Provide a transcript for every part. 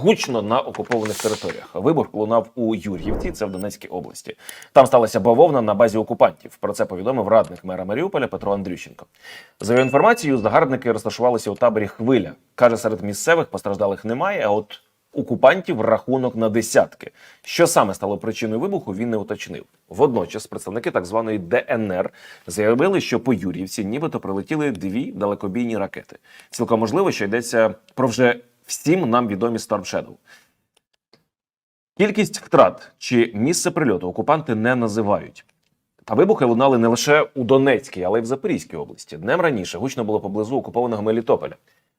гучно на окупованих територіях. Вибух лунав у Юр'ївці, це в Донецькій області. Там сталася бавовна на базі окупантів. Про це повідомив радник мера Маріуполя Петро Андрющенко. За його інформацією, загарбники розташувалися у таборі Хвиля. каже, серед місцевих постраждалих немає. А от окупантів рахунок на десятки. Що саме стало причиною вибуху, він не уточнив. Водночас представники так званої ДНР заявили, що по Юр'ївці нібито прилетіли дві далекобійні ракети. Цілком можливо, що йдеться про вже всім нам відомі Storm Shadow. Кількість втрат чи місце прильоту окупанти не називають. Та вибухи лунали не лише у Донецькій, але й в Запорізькій області. Днем раніше гучно було поблизу окупованого Мелітополя.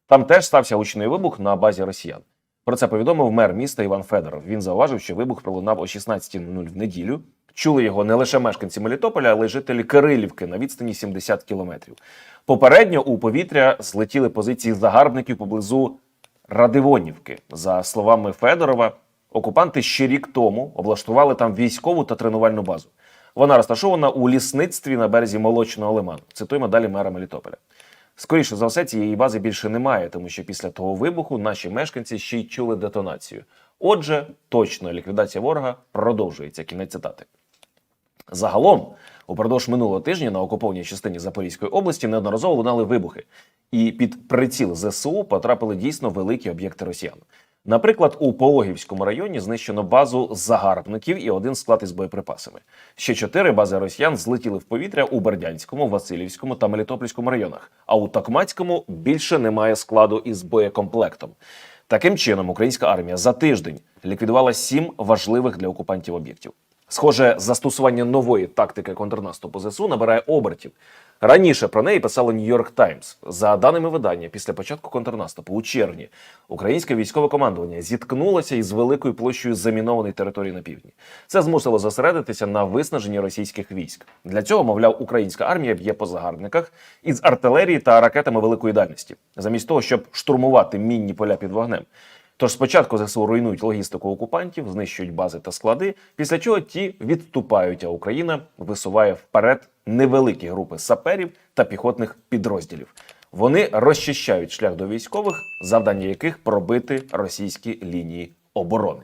Там теж стався гучний вибух на базі росіян. Про це повідомив мер міста Іван Федоров. Він зауважив, що вибух пролунав о 16.00 в неділю. Чули його не лише мешканці Мелітополя, але й жителі Кирилівки на відстані 70 кілометрів. Попередньо у повітря злетіли позиції загарбників поблизу Радивонівки. За словами Федорова, окупанти ще рік тому облаштували там військову та тренувальну базу. Вона розташована у лісництві на березі молочного лиману. Цитуємо далі мера Мелітополя. Скоріше за все, цієї бази більше немає, тому що після того вибуху наші мешканці ще й чули детонацію. Отже, точно ліквідація ворога продовжується. Кінець цитати. Загалом, упродовж минулого тижня на окупованій частині Запорізької області неодноразово лунали вибухи, і під приціл ЗСУ потрапили дійсно великі об'єкти росіян. Наприклад, у Пологівському районі знищено базу загарбників і один склад із боєприпасами. Ще чотири бази росіян злетіли в повітря у Бердянському, Васильівському та Мелітопольському районах. А у Токмацькому більше немає складу із боєкомплектом. Таким чином, українська армія за тиждень ліквідувала сім важливих для окупантів об'єктів. Схоже, застосування нової тактики контрнаступу ЗСУ набирає обертів. Раніше про неї писало Нью-Йорк Таймс. За даними видання, після початку контрнаступу у червні українське військове командування зіткнулося із великою площею замінованої території на півдні. Це змусило зосередитися на виснаженні російських військ. Для цього, мовляв, українська армія б'є по загарбниках із артилерії та ракетами великої дальності, замість того, щоб штурмувати мінні поля під вогнем. Тож спочатку ЗСУ руйнують логістику окупантів, знищують бази та склади, після чого ті відступають, а Україна висуває вперед невеликі групи саперів та піхотних підрозділів. Вони розчищають шлях до військових, завдання яких пробити російські лінії оборони.